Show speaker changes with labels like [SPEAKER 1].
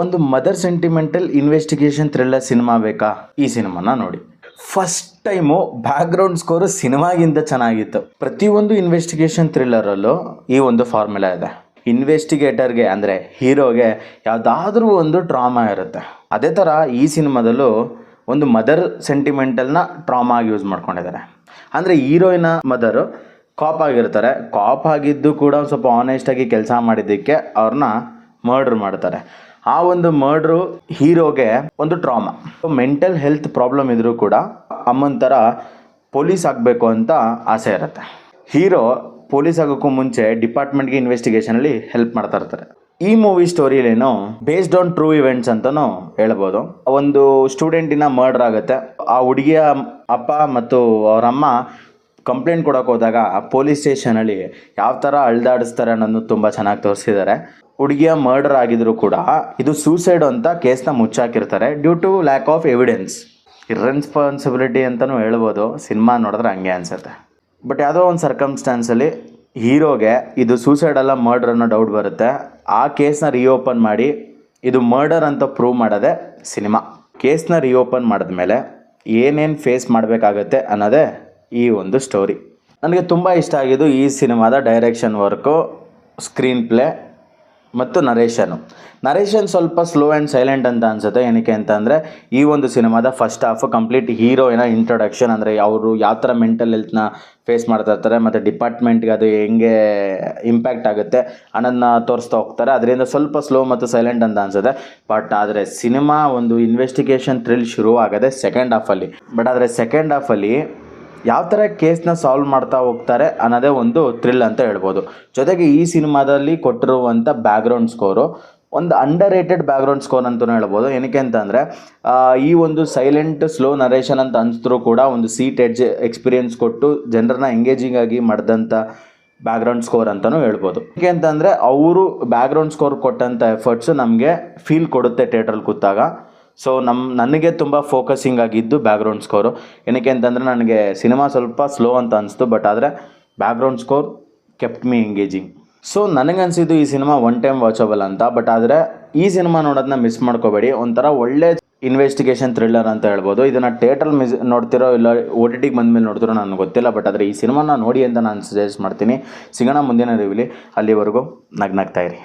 [SPEAKER 1] ಒಂದು mother sentimental investigation thriller cinema ಬೇಕಾ? ಈ ಸಿನಿಮಾನ ನೋಡಿ. ಫಸ್ಟ್ ಟೈಮು ಬ್ಯಾಕ್ಗ್ರೌಂಡ್ ಸ್ಕೋರು ಸಿನಿಮಾಗಿಂತ ಚೆನ್ನಾಗಿತ್ತು. ಪ್ರತಿಯೊಂದು ಇನ್ವೆಸ್ಟಿಗೇಷನ್ ಥ್ರಿಲ್ಲರಲ್ಲೂ ಈ ಒಂದು ಫಾರ್ಮುಲಾ ಇದೆ. ಇನ್ವೆಸ್ಟಿಗೇಟರ್ಗೆ ಅಂದರೆ ಹೀರೋಗೆ ಯಾವುದಾದ್ರೂ ಒಂದು ಡ್ರಾಮಾ ಇರುತ್ತೆ. ಅದೇ ಥರ ಈ ಸಿನಿಮಾದಲ್ಲೂ ಒಂದು ಮದರ್ ಸೆಂಟಿಮೆಂಟಲ್ನ ಟ್ರಾಮಾ ಆಗಿ ಯೂಸ್ ಮಾಡ್ಕೊಂಡಿದ್ದಾರೆ. ಅಂದರೆ ಹೀರೋಯಿನ ಮದರು ಕಾಪ್ ಆಗಿರ್ತಾರೆ. ಕಾಪ್ ಆಗಿದ್ದು ಕೂಡ ಸ್ವಲ್ಪ ಆನೆಸ್ಟಾಗಿ ಕೆಲಸ ಮಾಡಿದ್ದಕ್ಕೆ ಅವ್ರನ್ನ ಮರ್ಡ್ರ್ ಮಾಡ್ತಾರೆ. ಆ ಒಂದು ಮರ್ಡ್ರು ಹೀರೋಗೆ ಒಂದು ಟ್ರಾಮಾ ಮೆಂಟಲ್ ಹೆಲ್ತ್ ಪ್ರಾಬ್ಲಮ್ ಇದ್ರೂ ಕೂಡ ಅಮ್ಮನ ಥರ ಪೊಲೀಸ್ ಆಗಬೇಕು ಅಂತ ಆಸೆ ಇರುತ್ತೆ. ಹೀರೋ ಪೊಲೀಸ್ ಆಗೋಕ್ಕೂ ಮುಂಚೆ ಡಿಪಾರ್ಟ್ಮೆಂಟ್ಗೆ ಇನ್ವೆಸ್ಟಿಗೇಷನಲ್ಲಿ ಹೆಲ್ಪ್ ಮಾಡ್ತಾ ಇರ್ತಾರೆ. ಈ ಮೂವಿ ಸ್ಟೋರಿಲೇನು ಬೇಸ್ಡ್ ಆನ್ ಟ್ರೂ ಇವೆಂಟ್ಸ್ ಅಂತಲೂ ಹೇಳ್ಬೋದು. ಒಂದು ಸ್ಟೂಡೆಂಟಿನ ಮರ್ಡರ್ ಆಗುತ್ತೆ. ಆ ಹುಡುಗಿಯ ಅಪ್ಪ ಮತ್ತು ಅವರ ಅಮ್ಮ ಕಂಪ್ಲೇಂಟ್ ಕೊಡೋಕೆ ಹೋದಾಗ ಪೊಲೀಸ್ ಸ್ಟೇಷನಲ್ಲಿ ಯಾವ ಥರ ಅಳ್ದಾಡಿಸ್ತಾರೆ ಅನ್ನೋದು ತುಂಬ ಚೆನ್ನಾಗಿ ತೋರಿಸಿದ್ದಾರೆ. ಹುಡುಗಿಯ ಮರ್ಡರ್ ಆಗಿದ್ರು ಕೂಡ ಇದು ಸೂಸೈಡ್ ಅಂತ ಕೇಸ್ನ ಮುಚ್ಚಾಕಿರ್ತಾರೆ due to lack of evidence. Irresponsibility ಅಂತಲೂ ಹೇಳ್ಬೋದು, ಸಿನಿಮಾ ನೋಡಿದ್ರೆ ಹಂಗೆ ಅನಿಸುತ್ತೆ. ಬಟ್ ಯಾವುದೋ ಒಂದು ಸರ್ಕಮ್ಸ್ಟಾನ್ಸಲ್ಲಿ ಹೀರೋಗೆ ಇದು ಸೂಸೈಡ್ ಅಲ್ಲ, ಮರ್ಡರ್ ಅನ್ನೋ ಡೌಟ್ ಬರುತ್ತೆ. ಆ ಕೇಸ್ನ ರಿಓಪನ್ ಮಾಡಿ, ಇದು ಮರ್ಡರ್ ಅಂತ ಪ್ರೂವ್ ಮಾಡೋದೆ ಸಿನಿಮಾ. ಕೇಸ್ನ ರಿಓಪನ್ ಮಾಡಿದ್ಮೇಲೆ ಏನೇನು ಫೇಸ್ ಮಾಡಬೇಕಾಗತ್ತೆ ಅನ್ನೋದೇ ಈ ಒಂದು ಸ್ಟೋರಿ ನನಗೆ ತುಂಬ ಇಷ್ಟ ಆಗಿದ್ದು ಈ ಸಿನಿಮಾದ ಡೈರೆಕ್ಷನ್ ವರ್ಕು ಸ್ಕ್ರೀನ್ ಪ್ಲೇ ಮತ್ತು ನರೇಶನು ನರೇಷನ್ ಸ್ವಲ್ಪ ಸ್ಲೋ ಆ್ಯಂಡ್ ಸೈಲೆಂಟ್ ಅಂತ ಅನ್ಸುತ್ತೆ. ಏನಕ್ಕೆ ಅಂತಂದರೆ ಈ ಒಂದು ಸಿನಿಮಾದ ಫಸ್ಟ್ ಹಾಫು ಕಂಪ್ಲೀಟ್ ಹೀರೋಯಿನ ಇಂಟ್ರೊಡಕ್ಷನ್ ಅಂದರೆ ಅವರು ಯಾವ ಥರ ಮೆಂಟಲ್ ಹೆಲ್ತ್ನ ಫೇಸ್ ಮಾಡ್ತಾ ಇರ್ತಾರೆ, ಮತ್ತು ಡಿಪಾರ್ಟ್ಮೆಂಟ್ಗೆ ಅದು ಹೆಂಗೆ ಇಂಪ್ಯಾಕ್ಟ್ ಆಗುತ್ತೆ ಅನ್ನೋದನ್ನ ತೋರಿಸ್ತಾ ಹೋಗ್ತಾರೆ. ಅದರಿಂದ ಸ್ವಲ್ಪ ಸ್ಲೋ ಮತ್ತು ಸೈಲೆಂಟ್ ಅಂತ ಅನ್ಸುತ್ತೆ. ಬಟ್ ಆದರೆ ಸಿನಿಮಾ ಒಂದು ಇನ್ವೆಸ್ಟಿಗೇಷನ್ ಥ್ರಿಲ್ ಶುರು ಆಗದೆ ಸೆಕೆಂಡ್ ಹಾಫಲ್ಲಿ ಬಟ್ ಆದರೆ ಸೆಕೆಂಡ್ ಹಾಫಲ್ಲಿ ಯಾವ ಥರ ಕೇಸ್ನ ಸಾಲ್ವ್ ಮಾಡ್ತಾ ಹೋಗ್ತಾರೆ ಅನ್ನೋದೇ ಒಂದು ಥ್ರಿಲ್ ಅಂತ ಹೇಳ್ಬೋದು. ಜೊತೆಗೆ ಈ ಸಿನಿಮಾದಲ್ಲಿ ಕೊಟ್ಟಿರುವಂಥ ಬ್ಯಾಕ್ಗ್ರೌಂಡ್ ಸ್ಕೋರು ಒಂದು ಅಂಡರ್ ರೇಟೆಡ್ ಬ್ಯಾಕ್ಗ್ರೌಂಡ್ ಸ್ಕೋರ್ ಅಂತಲೂ ಹೇಳ್ಬೋದು. ಏನಕ್ಕೆ ಅಂತಂದರೆ ಈ ಒಂದು ಸೈಲೆಂಟ್ ಸ್ಲೋ ನರೇಷನ್ ಅಂತ ಅನಿಸಿದ್ರು ಕೂಡ ಒಂದು ಸೀಟ್ ಎಡ್ಜ್ ಎಕ್ಸ್ಪೀರಿಯನ್ಸ್ ಕೊಟ್ಟು ಜನರನ್ನ ಎಂಗೇಜಿಂಗ್ ಆಗಿ ಮಾಡಿದಂಥ ಬ್ಯಾಕ್ಗ್ರೌಂಡ್ ಸ್ಕೋರ್ ಅಂತಲೂ ಹೇಳ್ಬೋದು. ಯಾಕೆ ಅಂತಂದರೆ, ಅವರು ಬ್ಯಾಕ್ಗ್ರೌಂಡ್ ಸ್ಕೋರ್ ಕೊಟ್ಟಂಥ ಎಫರ್ಟ್ಸು ನಮಗೆ ಫೀಲ್ ಕೊಡುತ್ತೆ ಥಿಯೇಟ್ರಲ್ಲಿ ಕೂತಾಗ. ಸೊ ನಮ್ಮ ನನಗೆ ತುಂಬ ಫೋಕಸಿಂಗ್ ಆಗಿದ್ದು ಬ್ಯಾಕ್ಗ್ರೌಂಡ್ ಸ್ಕೋರು ಏನಕ್ಕೆ ಅಂತಂದರೆ ನನಗೆ ಸಿನಿಮಾ ಸ್ವಲ್ಪ ಸ್ಲೋ ಅಂತ ಅನಿಸ್ತು ಬಟ್ ಆದರೆ background score kept me engaging so ನನಗನ್ಸಿದ್ದು ಈ ಸಿನಿಮಾ ಒನ್ ಟೈಮ್ ವಾಚಬಲ್ ಅಂತ ಬಟ್ ಆದರೆ ಈ ಸಿನಿಮಾ ನೋಡೋದನ್ನ ಮಿಸ್ ಮಾಡ್ಕೋಬೇಡಿ. ಒಂಥರ ಒಳ್ಳೆ ಇನ್ವೆಸ್ಟಿಗೇಷನ್ ಥ್ರಿಲ್ಲರ್ ಅಂತ ಹೇಳ್ಬೋದು. ಇದನ್ನು ಥಿಯೇಟ್ರಲ್ಲಿ ಮಿಸ್, ನೋಡ್ತಿರೋ ಇಲ್ಲ ಓ ಟಿ ಟಿಗೆ ಬಂದಮೇಲೆ ನೋಡ್ತಿರೋ ನನಗೆ ಗೊತ್ತಿಲ್ಲ ಬಟ್ ಆದರೆ ಈ ಸಿನಿಮಾನ ನೋಡಿ ಅಂತ ನಾನು ಸಜೆಸ್ಟ್ ಮಾಡ್ತೀನಿ. ಸಿಗೋಣ ಮುಂದಿನ ರಿವ್ಯೂಲಿ ಅಲ್ಲಿವರೆಗೂ ನಗ್ನಾಗ್ತಾಯಿರಿ